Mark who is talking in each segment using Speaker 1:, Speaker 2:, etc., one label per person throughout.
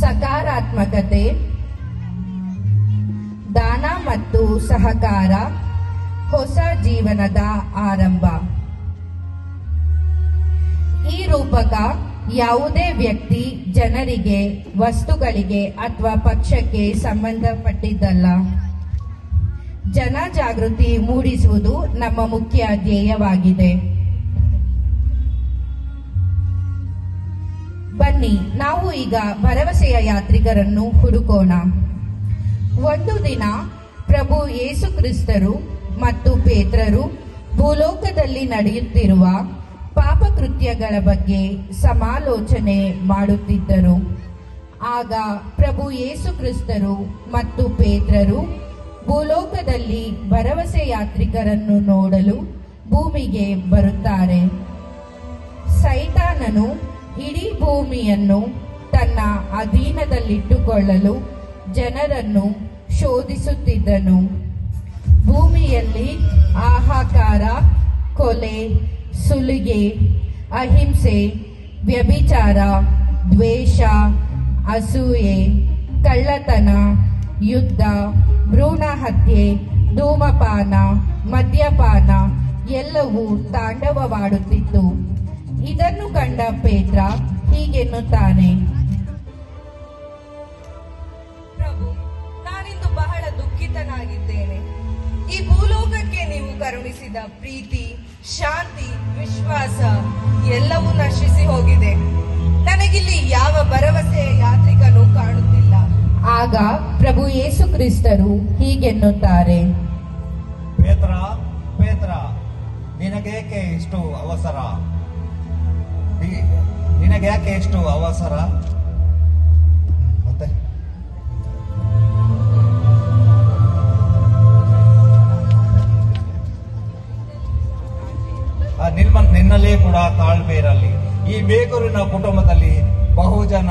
Speaker 1: ಸಕಾರಾತ್ಮಕತೆ, ದಾನ ಮತ್ತು ಸಹಕಾರ, ಹೊಸ ಜೀವನದ ಆರಂಭ. ಈ ರೂಪಕ ಯಾವುದೇ ವ್ಯಕ್ತಿ ಜನರಿಗೆ, ವಸ್ತುಗಳಿಗೆ ಅಥವಾ ಪಕ್ಷಕ್ಕೆ ಸಂಬಂಧಪಟ್ಟಿದ್ದಲ್ಲ. ಜನ ಜಾಗೃತಿ ಮೂಡಿಸುವುದು ನಮ್ಮ ಮುಖ್ಯ ಧ್ಯೇಯವಾಗಿದೆ. ಬನ್ನಿ, ನಾವು ಈಗ ಭರವಸೆಯ ಯಾತ್ರಿಕರನ್ನು ಹುಡುಕೋಣ. ಒಂದು ದಿನ ಪ್ರಭು ಯೇಸು ಕ್ರಿಸ್ತರು ಮತ್ತು ಪೇತ್ರರು ಭೂಲೋಕದಲ್ಲಿ ನಡೆಯುತ್ತಿರುವ ಪಾಪಕೃತ್ಯಗಳ ಬಗ್ಗೆ ಸಮಾಲೋಚನೆ ಮಾಡುತ್ತಿದ್ದರು. ಆಗ ಪ್ರಭು ಯೇಸು ಕ್ರಿಸ್ತರು ಮತ್ತು ಪೇತ್ರರು ಭೂಲೋಕದಲ್ಲಿ ಭರವಸೆ ಯಾತ್ರಿಕರನ್ನು ನೋಡಲು ಭೂಮಿಗೆ ಬರುತ್ತಾರೆ. ಸೈತಾನನು ಇಡೀ ಭೂಮಿಯನ್ನು ತನ್ನ ಅಧೀನದಲ್ಲಿಟ್ಟುಕೊಳ್ಳಲು ಜನರನ್ನು ಶೋಧಿಸುತ್ತಿದ್ದನು. ಭೂಮಿಯಲ್ಲಿ ಆಹಾಕಾರ ಕೊಲೆ, ಸುಲಿಗೆ, ಅಹಿಂಸೆ, ವ್ಯಭಿಚಾರ, ದ್ವೇಷ, ಅಸೂಯೆ, ಕಳ್ಳತನ, ಯುದ್ಧ, ಭ್ರೂಣ ಹತ್ಯೆ, ಧೂಮಪಾನ, ಮದ್ಯಪಾನ ಎಲ್ಲವೂ ತಾಂಡವವಾಡುತ್ತಿತ್ತು. ಇದನ್ನು ಕಂಡ ಪೇತ್ರ ಹೀಗೆನ್ನುತ್ತಾನೆ.
Speaker 2: ಪ್ರಭು ನಾನಿಂದು ಬಹಳ ದುಃಖಿತನಾಗಿದ್ದೇನೆ. ಈ ಭೂಲೋಕಕ್ಕೆ ನೀವು ಕರುಣಿಸಿದ ಪ್ರೀತಿ ಶಾಂತಿ ವಿಶ್ವಾಸ ಎಲ್ಲವೂ ನಶಿಸಿ ಹೋಗಿದೆ. ನನಗಿಲ್ಲಿ ಯಾವ ಭರವಸೆಯ ಯಾತ್ರಿಕನು ಕಾಣುತ್ತಿಲ್ಲ.
Speaker 1: ಆಗ ಪ್ರಭು ಯೇಸು ಕ್ರಿಸ್ತರು ಹೀಗೆನ್ನುತ್ತಾರೆ.
Speaker 3: ಪೇತ್ರ ಪೇತ್ರ ನಿನಗೇಕೆ ಇಷ್ಟು ಅವಸರ? ಈ- ಯಾಕೆ ಎಷ್ಟು ಅವಸರ? ಮತ್ತೆ? ಆ, ನಿಮ್ಮ ನಿನ್ನಲ್ಲೇ ಕೂಡ ತಾಳ್ಮೆ ಇರಲಿ ಈ ಬೇಗೂರಿನ ಕುಟುಂಬದಲ್ಲಿ ಬಹುಜನ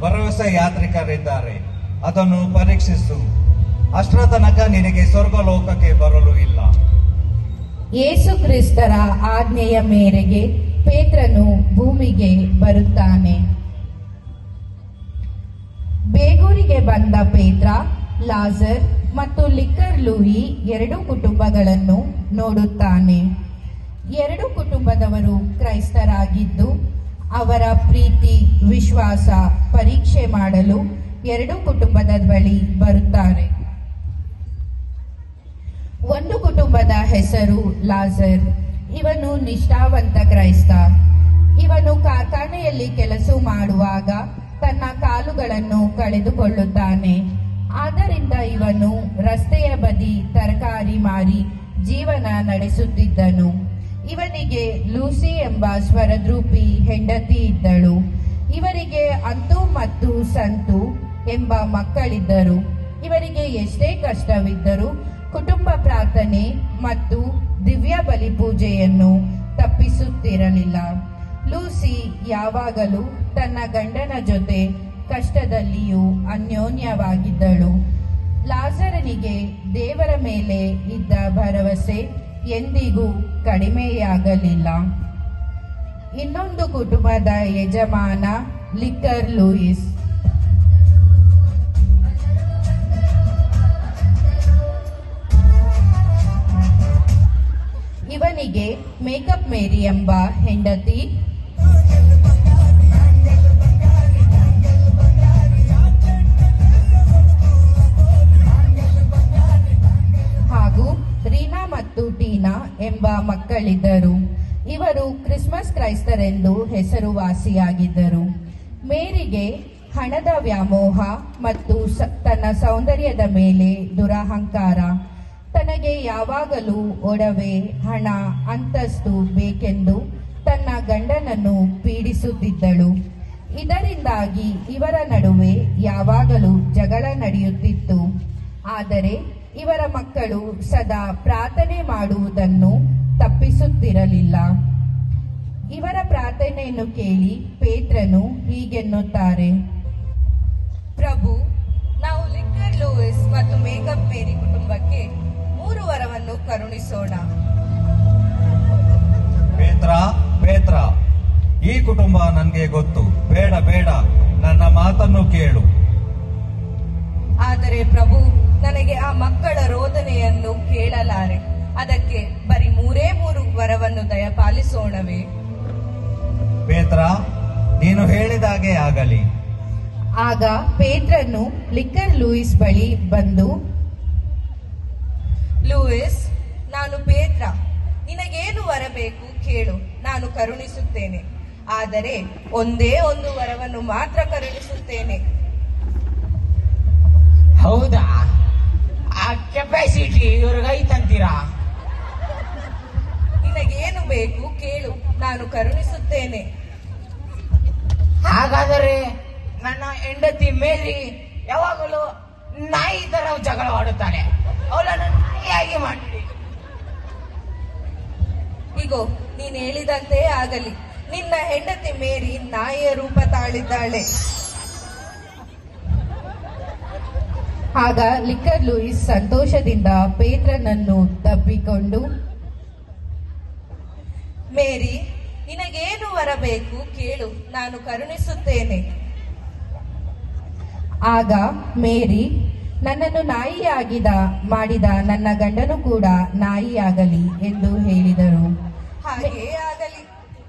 Speaker 3: ಭರವಸೆ ಯಾತ್ರಿಕರಿದ್ದಾರೆ. ಅದನ್ನು ಪರೀಕ್ಷಿಸು. ಅಷ್ಟರ ತನಕ ನಿನಗೆ ಸ್ವರ್ಗ ಲೋಕಕ್ಕೆ ಬರಲು ಇಲ್ಲ.
Speaker 1: ಯೇಸು ಕ್ರಿಸ್ತರ ಆಜ್ಞೆಯ ಮೇರೆಗೆ ಪೇತ್ರನು ಭೂಮಿಗೆ ಬರುತ್ತಾನೆ. ಬೇಗೂರಿಗೆ ಬಂದ ಪೇತ್ರ, ಲಾಜರ್ ಮತ್ತು ಲಿಕ್ಕರ್ ಲೂಯಿ ಎರಡು ಕುಟುಂಬಗಳನ್ನು ನೋಡುತ್ತಾನೆ. ಎರಡು ಕುಟುಂಬದವರು ಕ್ರೈಸ್ತರಾಗಿದ್ದು, ಅವರ ಪ್ರೀತಿ, ವಿಶ್ವಾಸ, ಪರೀಕ್ಷೆ ಮಾಡಲು ಎರಡು ಕುಟುಂಬದ ಬಳಿ ಬರುತ್ತಾರೆ. ಒಂದು ಕುಟುಂಬದ ಹೆಸರು ಲಾಜರ್. ಇವನು ನಿಷ್ಠಾವಂತ ಕ್ರೈಸ್ತ. ಇವನು ಕಾರ್ಖಾನೆಯಲ್ಲಿ ಕೆಲಸ ಮಾಡುವಾಗ ತನ್ನ ಕಾಲುಗಳನ್ನು ಕಳೆದುಕೊಳ್ಳುತ್ತಾನೆ. ಆದ್ದರಿಂದ ಇವನು ರಸ್ತೆಯ ಬದಿ ತರಕಾರಿ ಮಾರಿ ಜೀವನ ನಡೆಸುತ್ತಿದ್ದನು. ಇವನಿಗೆ ಲೂಸಿ ಎಂಬ ಸ್ವರದ್ರೂಪಿ ಹೆಂಡತಿ ಇದ್ದಳು. ಇವರಿಗೆ ಅಂತು ಮತ್ತು ಸಂತು ಎಂಬ ಮಕ್ಕಳಿದ್ದರು. ಇವರಿಗೆ ಎಷ್ಟೇ ಕಷ್ಟವಿದ್ದರೂ ಕುಟುಂಬ ಪ್ರಾರ್ಥನೆ ಮತ್ತು ದಿವ್ಯ ಬಲಿ ಪೂಜೆಯನ್ನು ತಪ್ಪಿಸುತ್ತಿರಲಿಲ್ಲ. ಲೂಸಿ ಯಾವಾಗಲೂ ತನ್ನ ಗಂಡನ ಜೊತೆ ಕಷ್ಟದಲ್ಲಿಯೂ ಅನ್ಯೋನ್ಯವಾಗಿದ್ದಳು. ಲಾಜರನಿಗೆ ದೇವರ ಮೇಲೆ ಇದ್ದ ಭರವಸೆ ಎಂದಿಗೂ ಕಡಿಮೆಯಾಗಲಿಲ್ಲ. ಇನ್ನೊಂದು ಕುಟುಂಬದ ಯಜಮಾನ ಲಿಕ್ಕರ್ ಲೂಯಿಸ್. ಎಂಬ ಹೆಂಡತಿ. ಹಾಗೂ ರೀನಾ ಮತ್ತು ಟೀನಾ ಎಂಬ ಮಕ್ಕಳಿದ್ದರು. ಇವರು ಕ್ರಿಸ್ಮಸ್ ಕ್ರೈಸ್ತರೆಂದು ಹೆಸರುವಾಸಿಯಾಗಿದ್ದರು. ಮೇರಿಗೆ ಹಣದ ವ್ಯಾಮೋಹ ಮತ್ತು ತನ್ನ ಸೌಂದರ್ಯದ ಮೇಲೆ ದುರಹಂಕಾರ. ತನಗೆ ಯಾವಾಗಲೂ ಒಡವೆ, ಹಣ, ಅಂತಸ್ತು ಬೇಕೆಂದು ತನ್ನ ಗಂಡನನ್ನು ಪೀಡಿಸುತ್ತಿದ್ದಳು. ಇದರಿಂದಾಗಿ ಇವರ ನಡುವೆ ಯಾವಾಗಲೂ ಜಗಳ ನಡೆಯುತ್ತಿತ್ತು. ಆದರೆ ಇವರ ಮಕ್ಕಳು ಸದಾ ಪ್ರಾರ್ಥನೆ ಮಾಡುವುದನ್ನು ತಪ್ಪಿಸುತ್ತಿರಲಿಲ್ಲ. ಇವರ ಪ್ರಾರ್ಥನೆಯನ್ನು ಕೇಳಿ ಪೇತ್ರನು ಹೀಗೆನ್ನುತ್ತಾರೆ,
Speaker 2: ಪ್ರಭು ನಾವು ಲಿಕ್ಕರ್ ಲೂಯಿಸ್ ಮತ್ತು ಮೇಕಪ್ ಮೇರಿ ಕುಟುಂಬಕ್ಕೆ ಮೂರು ವರವನ್ನು ಕರುಣಿಸೋಣ.
Speaker 3: ಪೇತ್ರ ಪೇತ್ರ ಈ ಕುಟುಂಬ ನನಗೆ ಗೊತ್ತು. ಬೇಡ ಬೇಡ ನನ್ನ ಮಾತನ್ನು ಕೇಳು.
Speaker 2: ಆದರೆ ಪ್ರಭು ನನಗೆ ಆ ಮಕ್ಕಳ ರೋದನೆಯನ್ನು ಕೇಳಲಾರೆ. ಅದಕ್ಕೆ ಬರೀ ಮೂರೇ ಮೂರು ವರವನ್ನು ದಯಪಾಲಿಸೋಣವೇ.
Speaker 3: ಪೇತ್ರ ನೀನು ಹೇಳಿದಾಗೆ ಆಗಲಿ.
Speaker 1: ಆಗ ಪೇತ್ರನು ಲಿಕ್ಕರ್ ಲೂಯಿಸ್ ಬಳಿ ಬಂದು
Speaker 2: ಲೂಯಿಸ್ ನಾನು ಪೇತ್ರ ನಿನಗೇನು ವರಬೇಕು ಕೇಳು ನಾನು ಕರುಣಿಸುತ್ತೇನೆ. ಆದರೆ ಒಂದೇ ಒಂದು ವರವನ್ನು ಮಾತ್ರ ಕರುಣಿಸುತ್ತೇನೆ.
Speaker 4: ಹೌದಾ? ಆ ಕೆಪಾಸಿಟಿ ಇವ್ರಿಗೈತಂತೀರಾ
Speaker 2: ನಿನಗೇನು ಬೇಕು ಕೇಳು ನಾನು ಕರುಣಿಸುತ್ತೇನೆ.
Speaker 4: ಹಾಗಾದರೆ ನನ್ನ ಹೆಂಡತಿ ಮೇರಿ ಯಾವಾಗಲೂ ನಾಯಿ ತರ ಜಗಳ ಅವಳನ್ನು ನಾಯಿಯಾಗಿ ಮಾಡಿ
Speaker 2: ಇಗೋ, ನೀನ್ ಹೇಳಿದಂತೆ ಆಗಲಿ. ನಿನ್ನ ಹೆಂಡತಿ ಮೇರಿ ನಾಯಿಯ ರೂಪ ತಾಳಿದ್ದಾಳೆ.
Speaker 1: ಆಗ ಲಿಕ್ಕರ್ ಲೂಯಿಸ್ ಸಂತೋಷದಿಂದ ಪೇತ್ರನನ್ನು ತಬ್ಬಿಕೊಂಡು
Speaker 2: ಮೇರಿ, ನಿನಗೇನು ವರಬೇಕು ಕೇಳು, ನಾನು ಕರುಣಿಸುತ್ತೇನೆ.
Speaker 1: ಆಗ ಮೇರಿ ನನ್ನನ್ನು ನಾಯಿಯಾಗಿದ ಮಾಡಿದ ನನ್ನ ಗಂಡನು ಕೂಡ ನಾಯಿಯಾಗಲಿ ಎಂದು ಹೇಳಿದರು.
Speaker 2: ಹಾಗೇ ಆಗಲಿ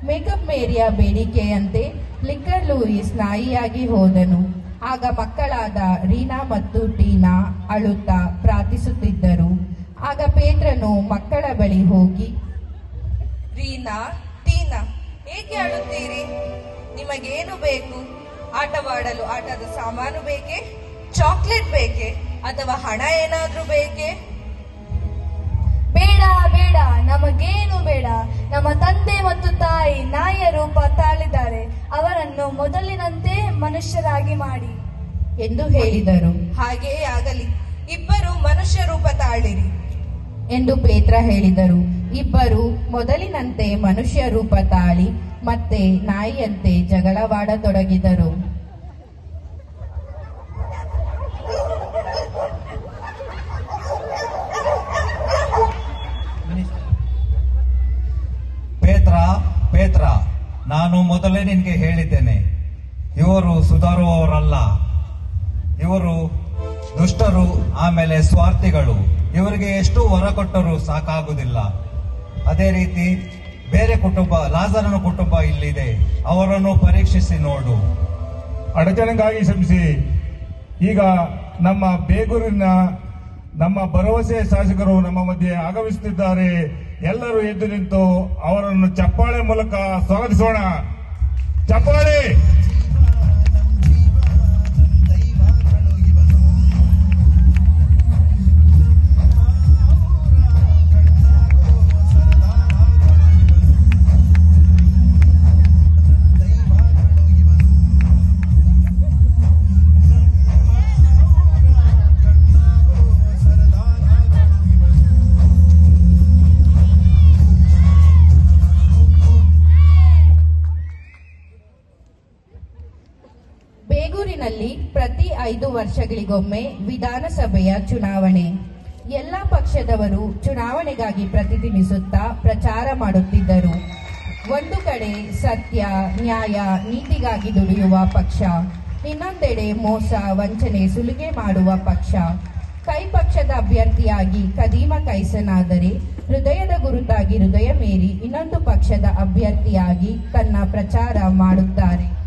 Speaker 1: ಮೇಕಪ್ ಮೇರಿಯ ಬೇಡಿಕೆಯಂತೆ ಲಿಕ್ಕರ್ ಲೂಯಿಸ್ ನಾಯಿಯಾಗಿ ಹೋದನು. ಆಗ ಮಕ್ಕಳಾದ ರೀನಾ ಮತ್ತು ಟೀನಾ ಅಳುತ್ತಾ ಪ್ರಾರ್ಥಿಸುತ್ತಿದ್ದರು. ಆಗ ಪೇತ್ರನು ಮಕ್ಕಳ ಬಳಿ ಹೋಗಿ
Speaker 2: ರೀನಾ ಟೀನಾ ಏಕೆ ಅಳುತ್ತೀರಿ? ನಿಮಗೇನು ಬೇಕು? ಆಟವಾಡಲು ಆಟದ ಸಾಮಾನು ಬೇಕೇ, ಚಾಕ್ಲೇಟ್ ಬೇಕೇ, ಅಥವಾ ಹಣ ಏನಾದ್ರೂ ಬೇಕೇ?
Speaker 5: ಬೇಡ ಬೇಡ, ನಮಗೇನು ಬೇಡ. ನಮ್ಮ ತಂದೆ ಮತ್ತು ತಾಯಿ ನಾಯಿಯ ರೂಪ ತಾಳಿದ್ದಾರೆ. ಅವರನ್ನು ಮೊದಲಿನಂತೆ ಮನುಷ್ಯರಾಗಿ ಮಾಡಿ
Speaker 1: ಎಂದು ಹೇಳಿದರು.
Speaker 2: ಹಾಗೆಯೇ ಆಗಲಿ. ಇಬ್ಬರು ಮನುಷ್ಯ ರೂಪ ತಾಳಿರಿ
Speaker 1: ಎಂದು ಪೇತ್ರ ಹೇಳಿದರು. ಇಬ್ಬರು ಮೊದಲಿನಂತೆ ಮನುಷ್ಯ ರೂಪ ತಾಳಿ ಮತ್ತೆ ನಾಯಿಯಂತೆ ಜಗಳವಾಡತೊಡಗಿದರು
Speaker 3: ಪೇತ್ರ ಪೇತ್ರ ನಾನು ಮೊದಲೇ ನಿನಗೆ ಹೇಳಿದ್ದೇನೆ, ಇವರು ಸುಧಾರುವವರಲ್ಲ. ಇವರು ದುಷ್ಟರು, ಆಮೇಲೆ ಸ್ವಾರ್ಥಿಗಳು. ಇವರಿಗೆ ಎಷ್ಟು ವರ ಕೊಟ್ಟರೂ ಸಾಕಾಗುವುದಿಲ್ಲ. ಅದೇ ರೀತಿ ಬೇರೆ ಕುಟುಂಬ, ಲಾಜರನ ಕುಟುಂಬ ಇಲ್ಲಿದೆ. ಅವರನ್ನು ಪರೀಕ್ಷಿಸಿ ನೋಡು.
Speaker 6: ಅಡಚಣೆಗಾಗಿ ಶ್ರಮಿಸಿ. ಈಗ ನಮ್ಮ ಬೇಗೂರಿನ ನಮ್ಮ ಭರವಸೆ ಶಾಸಕರು ನಮ್ಮ ಮಧ್ಯೆ ಆಗಮಿಸುತ್ತಿದ್ದಾರೆ. ಎಲ್ಲರೂ ಎದ್ದು ನಿಂತು ಅವರನ್ನು ಚಪ್ಪಾಳೆ ಮೂಲಕ ಸ್ವಾಗತಿಸೋಣ. ಚಪ್ಪಾಳೆ
Speaker 1: ವರ್ಷಗಳಿಗೊಮ್ಮೆ ವಿಧಾನಸಭೆಯ ಚುನಾವಣೆ. ಎಲ್ಲ ಪಕ್ಷದವರು ಚುನಾವಣೆಗಾಗಿ ಪ್ರತಿದಿನಿಸುತ್ತಾ ಪ್ರಚಾರ ಮಾಡುತ್ತಿದ್ದರು. ಒಂದು ಕಡೆ ಸತ್ಯ, ನ್ಯಾಯ, ನೀತಿಗಾಗಿ ದುಡಿಯುವ ಪಕ್ಷ. ಇನ್ನೊಂದೆಡೆ ಮೋಸ, ವಂಚನೆ, ಸುಲಿಗೆ ಮಾಡುವ ಪಕ್ಷ. ಕೈ ಪಕ್ಷದ ಅಭ್ಯರ್ಥಿಯಾಗಿ ಕದೀಮ ಕೈಸನಾದರೆ ಹೃದಯದ ಗುರುತಾಗಿ ಹೃದಯ ಮೇರಿ ಇನ್ನೊಂದು ಪಕ್ಷದ ಅಭ್ಯರ್ಥಿಯಾಗಿ ತನ್ನ ಪ್ರಚಾರ ಮಾಡುತ್ತಾರೆ.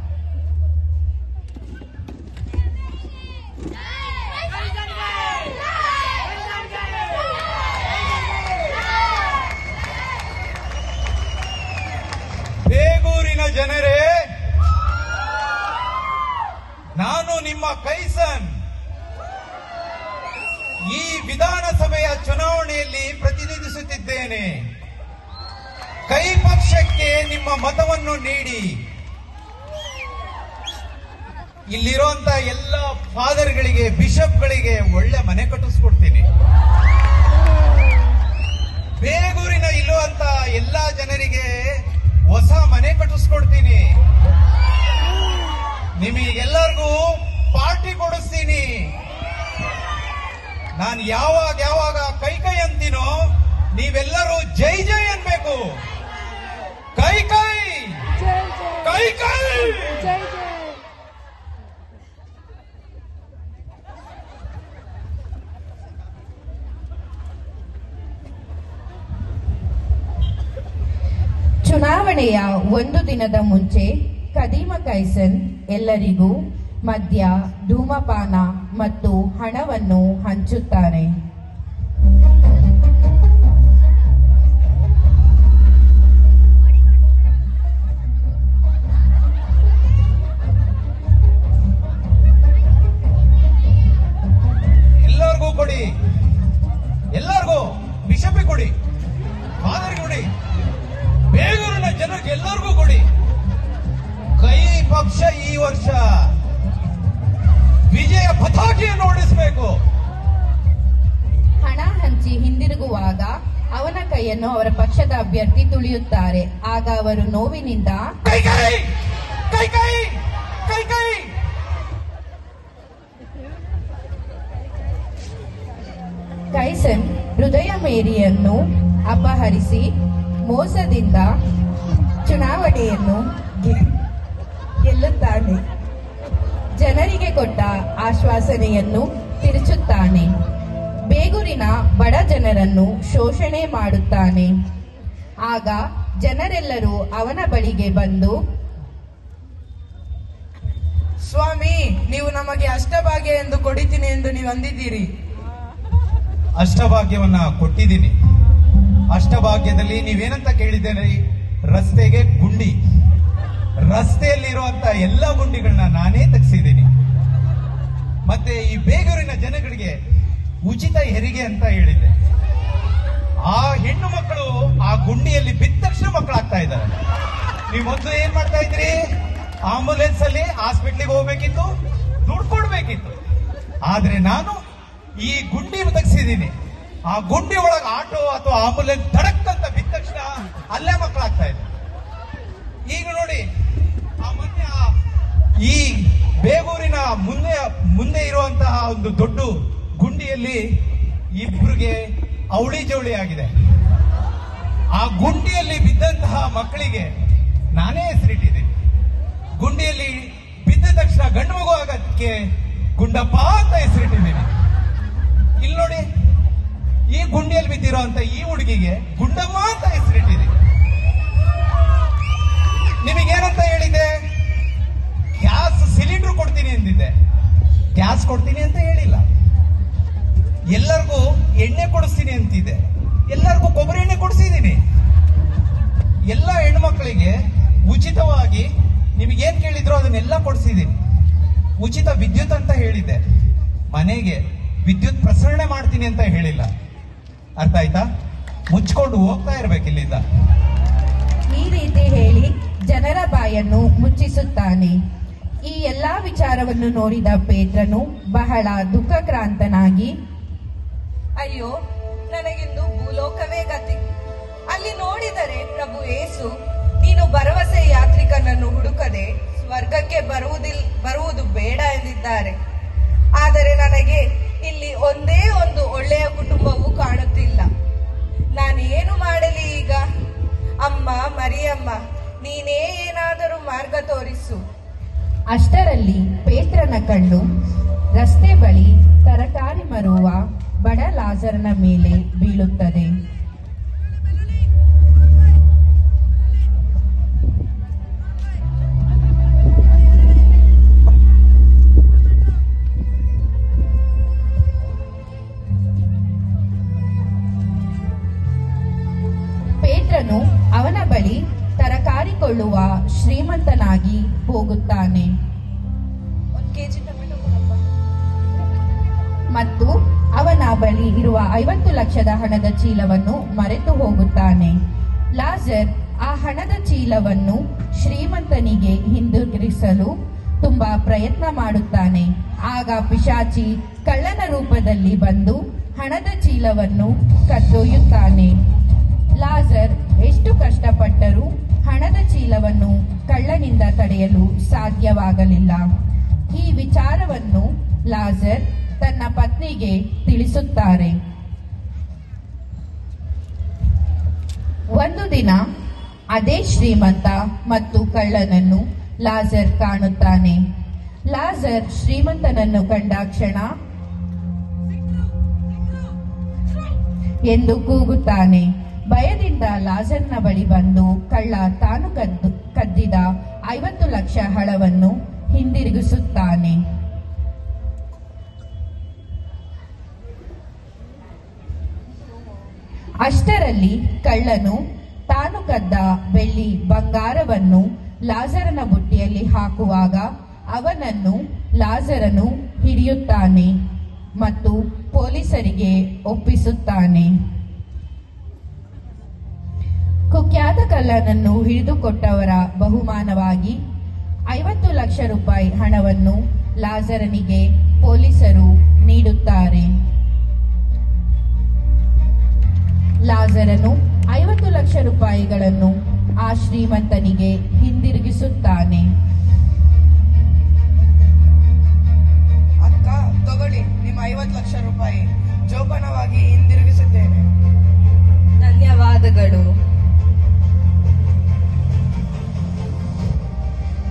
Speaker 3: ನಿಮ್ಮ ಕೈಸನ್. ಈ ವಿಧಾನಸಭೆಯ ಚುನಾವಣೆಯಲ್ಲಿ ಪ್ರತಿನಿಧಿಸುತ್ತಿದ್ದೇನೆ. ಕೈ ಪಕ್ಷಕ್ಕೆ ನಿಮ್ಮ ಮತವನ್ನು ನೀಡಿ. ಇಲ್ಲಿರುವಂತ ಎಲ್ಲ ಫಾದರ್ಗಳಿಗೆ, ಬಿಷಪ್ಗಳಿಗೆ ಒಳ್ಳೆ ಮನೆ ಕಟ್ಟಿಸ್ಕೊಡ್ತೀನಿ. ಬೇಗೂರಿನ ಇಲ್ಲುವಂತ ಎಲ್ಲಾ ಜನರಿಗೆ ಯಾವಾಗ ಯಾವಾಗ ಕೈ ಕೈ ಅಂತೀನೋ, ನೀವೆಲ್ಲರೂ ಜೈ ಜೈ ಅನ್ಬೇಕು. ಕೈ ಕೈ. ಕೈ ಕೈ.
Speaker 1: ಚುನಾವಣೆಯ ಒಂದು ದಿನದ ಮುಂಚೆ ಕದೀಮ ಕೈಸನ್ ಎಲ್ಲರಿಗೂ ಮದ್ಯ ಧೂಮಪಾನ ಮತ್ತು ಹಣವನ್ನು ಹಂಚುತ್ತಾನೆ. ಕೈಯನ್ನು ಅವರ ಪಕ್ಷದ ಅಭ್ಯರ್ಥಿ ತುಳಿಯುತ್ತಾರೆ. ಆಗ ಅವರು ನೋವಿನಿಂದ ಕೈಸನ್ ಹೃದಯ ಮೇರಿಯನ್ನು ಅಪಹರಿಸಿ ಮೋಸದಿಂದ ಚುನಾವಣೆಯನ್ನು ಗೆಲ್ಲುತ್ತಾನೆ. ಜನರಿಗೆ ಕೊಟ್ಟ ಆಶ್ವಾಸನೆಯನ್ನು ತಿರುಚುತ್ತಾನೆ. ಬೇಗೂರಿನ ಬಡ ಜನರನ್ನು ಶೋಷಣೆ ಮಾಡುತ್ತಾನೆ. ಆಗ ಜನರೆಲ್ಲರೂ ಅವನ ಬಳಿಗೆ ಬಂದು
Speaker 4: ಸ್ವಾಮಿ ನೀವು ನಮಗೆ ಅಷ್ಟಭಾಗ್ಯ ಎಂದು ಕೊಡಿತೀನಿ ಎಂದು ನೀವು ಅಂದಿದ್ದೀರಿ.
Speaker 3: ಅಷ್ಟಭಾಗ್ಯವನ್ನ ಕೊಟ್ಟಿದ್ದೀನಿ. ಅಷ್ಟಭಾಗ್ಯದಲ್ಲಿ ನೀವೇನಂತ ಕೇಳಿದ್ದೇನೆ ರಸ್ತೆಗೆ ಗುಂಡಿ. ರಸ್ತೆಯಲ್ಲಿರುವಂತ ಎಲ್ಲ ಗುಂಡಿಗಳನ್ನ ನಾನೇ ತೆಗೆಸಿದ್ದೀನಿ. ಮತ್ತೆ ಈ ಬೇಗೂರಿನ ಜನಗಳಿಗೆ ಉಚಿತ ಹೆರಿಗೆ ಅಂತ ಹೇಳಿದ್ದೆ ಆ ಹೆಣ್ಣು ಮಕ್ಕಳು ಆ ಗುಂಡಿಯಲ್ಲಿ ಬಿದ್ದ ತಕ್ಷಣ ಮಕ್ಕಳಾಗ್ತಾ ಇದ್ದಾರೆ. ನೀವು ಮೊದಲು ಏನ್ ಮಾಡ್ತಾ ಇದ್ರಿ? ಆಂಬುಲೆನ್ಸ್ ಅಲ್ಲಿ ಹಾಸ್ಪಿಟ್ಲಿಗೆ ಹೋಗ್ಬೇಕಿತ್ತು, ದುಡ್ಕೊಡ್ಬೇಕಿತ್ತು. ಆದ್ರೆ ನಾನು ಈ ಗುಂಡಿ ಒದಗಿಸಿದ್ದೀನಿ ಆ ಗುಂಡಿ ಒಳಗೆ ಆಟೋ ಅಥವಾ ಆಂಬುಲೆನ್ಸ್ ಧಡಕ್ ಅಂತ ಬಿದ್ದ ತಕ್ಷಣ ಅಲ್ಲೇ ಮಕ್ಕಳಾಗ್ತಾ ಇದೆ ಈಗ ನೋಡಿ, ಆ ಮೊನ್ನೆ ಈ ಬೇಗೂರಿನ ಮುಂದೆ ಮುಂದೆ ಇರುವಂತಹ ಒಂದು ದೊಡ್ಡ ಗುಂಡಿಯಲ್ಲಿ ಇಬ್ರಿಗೆ ಅವಳಿ ಜವಳಿ ಆಗಿದೆ. ಆ ಗುಂಡಿಯಲ್ಲಿ ಬಿದ್ದಂತಹ ಮಕ್ಕಳಿಗೆ ನಾನೇ ಹೆಸರಿಟ್ಟಿದ್ದೀನಿ ಗುಂಡಿಯಲ್ಲಿ ಬಿದ್ದ ತಕ್ಷಣ ಗಂಡು ಮಗು ಆಗಕ್ಕೆ ಗುಂಡಪ್ಪ ಅಂತ ಹೆಸರಿಟ್ಟಿದ್ದೀನಿ. ಇಲ್ಲಿ ನೋಡಿ, ಈ ಗುಂಡಿಯಲ್ಲಿ ಬಿದ್ದಿರುವಂತ ಈ ಹುಡುಗಿಗೆ ಗುಂಡಮ್ಮ ಅಂತ ಹೆಸರಿಟ್ಟಿದ್ದೀನಿ. ನಿಮಗೇನಂತ ಹೇಳಿದೆ ಗ್ಯಾಸ್ ಸಿಲಿಂಡರ್ ಕೊಡ್ತೀನಿ ಎಂದಿದ್ದೆ ಗ್ಯಾಸ್ ಕೊಡ್ತೀನಿ ಅಂತ ಹೇಳಿಲ್ಲ. ಎಲ್ಲರಿಗೂ ಎಣ್ಣೆ ಕೊಡಿಸ್ತೀನಿ ಅಂತಿದೆ. ಎಲ್ಲರಿಗೂ ಕೊಬ್ಬರಿ ಎಣ್ಣೆ ಕೊಡಿಸಿದ್ದೀನಿ. ಎಲ್ಲ ಹೆಣ್ಮಕ್ಳಿಗೆ ಉಚಿತವಾಗಿ ನಿಮಗೇನ್ ಕೇಳಿದ್ರು ಅದನ್ನೆಲ್ಲ ಕೊಡಿಸಿದ್ದೀನಿ. ಉಚಿತ ವಿದ್ಯುತ್ ಅಂತ ಹೇಳಿದ್ದೆ. ಮನೆಗೆ ವಿದ್ಯುತ್ ಪ್ರಸರಣೆ ಮಾಡ್ತೀನಿ ಅಂತ ಹೇಳಿಲ್ಲ. ಅರ್ಥ ಆಯ್ತಾ? ಮುಚ್ಕೊಂಡು ಹೋಗ್ತಾ ಇರ್ಬೇಕು ಇಲ್ಲಿಂದ.
Speaker 1: ಈ ರೀತಿ ಹೇಳಿ ಜನರ ಬಾಯನ್ನು ಮುಚ್ಚಿಸುತ್ತಾನೆ. ಈ ಎಲ್ಲಾ ವಿಚಾರವನ್ನು ನೋಡಿದ ಪೇತ್ರನು ಬಹಳ ದುಃಖಕ್ರಾಂತನಾಗಿ
Speaker 2: ಅಯ್ಯೋ ನನಗಿಂದು ಭೂಲೋಕವೇ ಗತಿ. ಅಲ್ಲಿ ನೋಡಿದರೆ ಪ್ರಭು ಏಸು, ನೀನು ಭರವಸೆ ಯಾತ್ರಿಕನನ್ನು ಹುಡುಕದೆ ಸ್ವರ್ಗಕ್ಕೆ ಬರುವುದಿಲ್, ಬರುವುದು ಬೇಡ ಎಂದಿದ್ದಾರೆ. ಆದರೆ ನನಗೆ ಇಲ್ಲಿ ಒಂದೇ ಒಂದು ಒಳ್ಳೆಯ ಕುಟುಂಬವು ಕಾಣುತ್ತಿಲ್ಲ. ನಾನು ಏನು ಮಾಡಲಿ ಈಗ? ಅಮ್ಮ, ಮರಿಯಮ್ಮ, ನೀನೇ ಏನಾದರೂ ಮಾರ್ಗ ತೋರಿಸು.
Speaker 1: ಅಷ್ಟರಲ್ಲಿ ಪೇತ್ರನ ಕಣ್ಣು ರಸ್ತೆ ಬಳಿ ತರಕಾರಿ ಮರುವ ಬಡ ಲಾಜರ್ನ ಮೇಲೆ ಬೀಳುತ್ತದೆ. ಐವತ್ತು ಲಕ್ಷದ ಹಣದ ಚೀಲವನ್ನು ಮರೆತು ಹೋಗುತ್ತಾನೆ. ಲಾಜರ್ ಆ ಹಣದ ಚೀಲವನ್ನು ಶ್ರೀಮಂತನಿಗೆ ಹಿಂದಿರುಗಿಸಲು ತುಂಬಾ ಪ್ರಯತ್ನ ಮಾಡುತ್ತಾನೆ. ಆಗ ಪಿಶಾಚಿ ಕಳ್ಳನ ರೂಪದಲ್ಲಿ ಬಂದು ಹಣದ ಚೀಲವನ್ನು ಕದ್ದೊಯ್ಯುತ್ತಾನೆ. ಲಾಜರ್ ಎಷ್ಟು ಕಷ್ಟಪಟ್ಟರೂ ಹಣದ ಚೀಲವನ್ನು ಕಳ್ಳನಿಂದ ತಡೆಯಲು ಸಾಧ್ಯವಾಗಲಿಲ್ಲ. ಈ ವಿಚಾರವನ್ನು ಲಾಜರ್ ತನ್ನ ಪತ್ನಿಗೆ ತಿಳಿಸುತ್ತಾರೆ. ಒಂದು ದಿನ ಅದೇ ಶ್ರೀಮಂತ ಮತ್ತು ಕಳ್ಳನನ್ನು ಲಾಜರ್ ಕಾಣುತ್ತಾನೆ. ಲಾಜರ್ ಶ್ರೀಮಂತನನ್ನು ಕಂಡ ಕ್ಷಣ ಎಂದು ಕೂಗುತ್ತಾನೆ. ಭಯದಿಂದ ಲಾಜರ್ನ ಬಳಿ ಬಂದು ಕಳ್ಳ ತಾನು ಕದ್ದು ಕದ್ದಿದ ಐವತ್ತು ಲಕ್ಷ ಹಣವನ್ನು ಹಿಂದಿರುಗಿಸುತ್ತಾನೆ. ಅಷ್ಟರಲ್ಲಿ ಕಳ್ಳನು ತಾನು ಕದ್ದ ಬೆಳ್ಳಿ ಬಂಗಾರವನ್ನು ಲಾಜರನ ಬುಟ್ಟಿಯಲ್ಲಿ ಹಾಕುವಾಗ ಅವನನ್ನು ಲಾಜರನು ಹಿಡಿಯುತ್ತಾನೆ ಮತ್ತು ಪೊಲೀಸರಿಗೆ ಒಪ್ಪಿಸುತ್ತಾನೆ. ಕುಖ್ಯಾತ ಕಳ್ಳನನ್ನು ಹಿಡಿದುಕೊಟ್ಟವರ ಬಹುಮಾನವಾಗಿ ಐವತ್ತು ಲಕ್ಷ ರೂಪಾಯಿ ಹಣವನ್ನು ಲಾಜರನಿಗೆ ಪೊಲೀಸರು ನೀಡುತ್ತಾರೆ. ಲಾಜರನು ಐವತ್ತು ಲಕ್ಷ ರೂಪಾಯಿಗಳನ್ನು ಆ ಶ್ರೀಮಂತನಿಗೆ ಹಿಂದಿರುಗಿಸುತ್ತಾನೆ.
Speaker 4: ಅಕ್ಕ ತಗೊಳ್ಳಿ ನಿಮ್ಮ ಐವತ್ತು ಲಕ್ಷ ರೂಪಾಯಿ. ಜೋಪಾನವಾಗಿ ಹಿಂದಿರುಗಿಸುತ್ತೇನೆ.
Speaker 2: ಧನ್ಯವಾದಗಳು.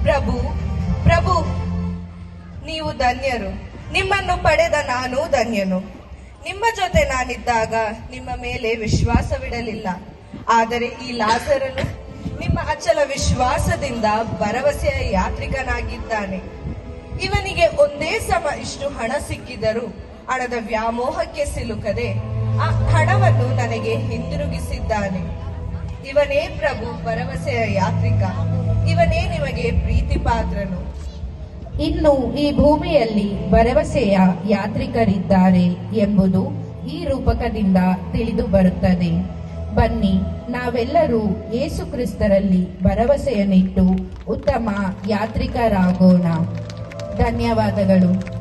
Speaker 2: ಪ್ರಭು ಪ್ರಭು ನೀವು ಧನ್ಯರು. ನಿಮ್ಮನ್ನು ಪಡೆದ ನಾನು ಧನ್ಯನು. ನಿಮ್ಮ ಜೊತೆ ನಾನಿದ್ದಾಗ ನಿಮ್ಮ ಮೇಲೆ ವಿಶ್ವಾಸವಿಡಲಿಲ್ಲ. ಆದರೆ ಈ ಲಾಜರನು ನಿಮ್ಮ ಅಚಲ ವಿಶ್ವಾಸದಿಂದ ಭರವಸೆಯ ಯಾತ್ರಿಕನಾಗಿದ್ದಾನೆ. ಇವನಿಗೆ ಒಂದೇ ಸಮ ಇಷ್ಟು ಹಣ ಸಿಕ್ಕಿದರೂ ಹಣದ ವ್ಯಾಮೋಹಕ್ಕೆ ಸಿಲುಕದೆ ಆ ಹಣವನ್ನು ನನಗೆ ಹಿಂದಿರುಗಿಸಿದ್ದಾನೆ. ಇವನೇ ಪ್ರಭು ಭರವಸೆಯ ಯಾತ್ರಿಕ. ಇವನೇ ನಿಮಗೆ ಪ್ರೀತಿ ಪಾತ್ರನು
Speaker 1: ಇನ್ನು ಈ ಭೂಮಿಯಲ್ಲಿ ಭರವಸೆಯ ಯಾತ್ರಿಕರಿದ್ದಾರೆ ಎಂಬುದು ಈ ರೂಪಕದಿಂದ ತಿಳಿದು ಬರುತ್ತದೆ. ಬನ್ನಿ, ನಾವೆಲ್ಲರೂ ಯೇಸು ಕ್ರಿಸ್ತರಲ್ಲಿ ಭರವಸೆಯನ್ನಿಟ್ಟು ಉತ್ತಮ ಯಾತ್ರಿಕರಾಗೋಣ. ಧನ್ಯವಾದಗಳು.